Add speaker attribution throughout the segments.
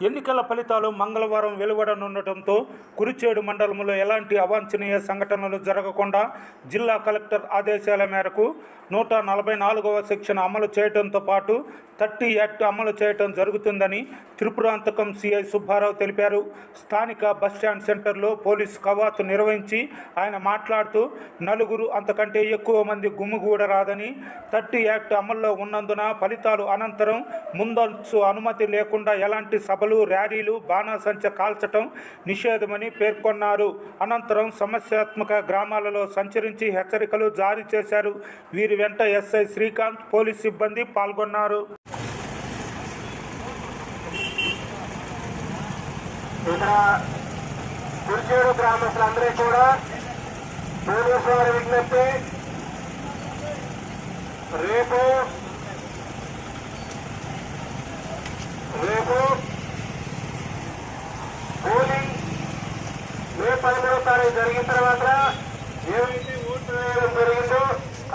Speaker 1: ఎన్నికల ఫలితాలు మంగళవారం వెలువడనుండటంతో కురిచేడు మండలంలో ఎలాంటి అవాంఛనీయ సంఘటనలు జరగకుండా జిల్లా కలెక్టర్ ఆదేశాల మేరకు నూట నలభై నాలుగవ సెక్షన్ అమలు చేయడంతో పాటు థర్టీ యాక్ట్ అమలు చేయడం జరుగుతుందని త్రిపురాంతకం సిఐ సుబ్బారావు తెలిపారు. స్థానిక బస్టాండ్ సెంటర్లో పోలీస్ కవాతు నిర్వహించి ఆయన మాట్లాడుతూ నలుగురు అంతకంటే ఎక్కువ మంది గుమ్మిగూడరాదని థర్టీ యాక్ట్ అమల్లో ఉన్నందున ఫలితాలు అనంతరం ముందస్తు అనుమతి లేకుండా ఎలాంటి సభలు ర్యాలీలు బాణాసంచ కాల్చటం నిషేధమని పేర్కొన్నారు. అనంతరం సమస్యాత్మక గ్రామాలలో సంచరించి హెచ్చరికలు జారీ చేశారు. వీరి వెంట ఎస్ఐ శ్రీకాంత్ పోలీస్ సిబ్బంది పాల్గొన్నారు.
Speaker 2: ఇక్కడ గ్రామస్తులందరూ కూడా పోలీసు వారి విజ్ఞప్తి రేపు పోలింగ్ మే పదమూడో జరిగిన తర్వాత ఏవైతే ఓట్లు వేయడం జరిగిందో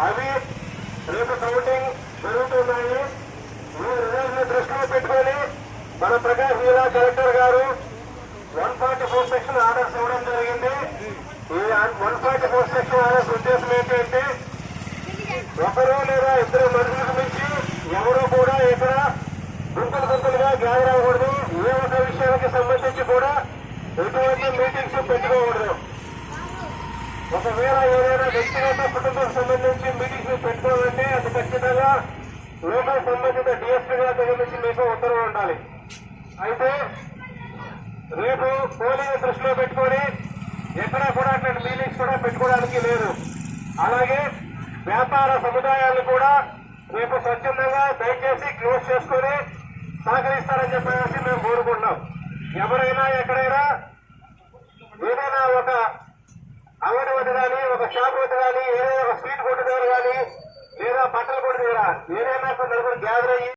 Speaker 2: అవి రేపు కౌంటింగ్ జరుగుతున్నాయి ఈ రిజల్ట్ని దృష్టిలో పెట్టుకొని మన ప్రకాష్ జిల్లా కలెక్టర్ గారు one forty four section orders ఇవ్వడం జరిగింది. ఈ one forty four section orders ఉద్దేశం ఏంటంటే ఒకరు లేదా ఇద్దరు మనుషులకు మించి ఎవరు కూడా ఇక్కడ గుంపులు గుంపులుగా గ్యాదర్ అవ్వకూడదు. ఏ ఒక్క విషయానికి సంబంధించి కూడా ఎటువంటి మీటింగ్స్ పెట్టుకోకూడదు. ఒకవేళ ఏదైనా వ్యక్తిగత కుటుంబం సంబంధించి మీటింగ్స్ పెట్టుకోవాలంటే అది ఖచ్చితంగా లోకల్ సంబంధిత డిఎస్పీ గారి దగ్గర నుంచి మీకు ఉత్తర్వులు ఉండాలి. అయితే రేపు పోలింగ్ దృష్టిలో పెట్టుకొని ఎక్కడా కూడా అట్లాంటి మీటింగ్స్ కూడా పెట్టుకోవడానికి లేదు. అలాగే వ్యాపార సముదాయాలు కూడా రేపు స్వచ్ఛందంగా దయచేసి క్లోజ్ చేసుకొని సహకరిస్తారని చెప్పేసి మేము కోరుకుంటున్నాం. ఎవరైనా ఎక్కడైనా Gracias.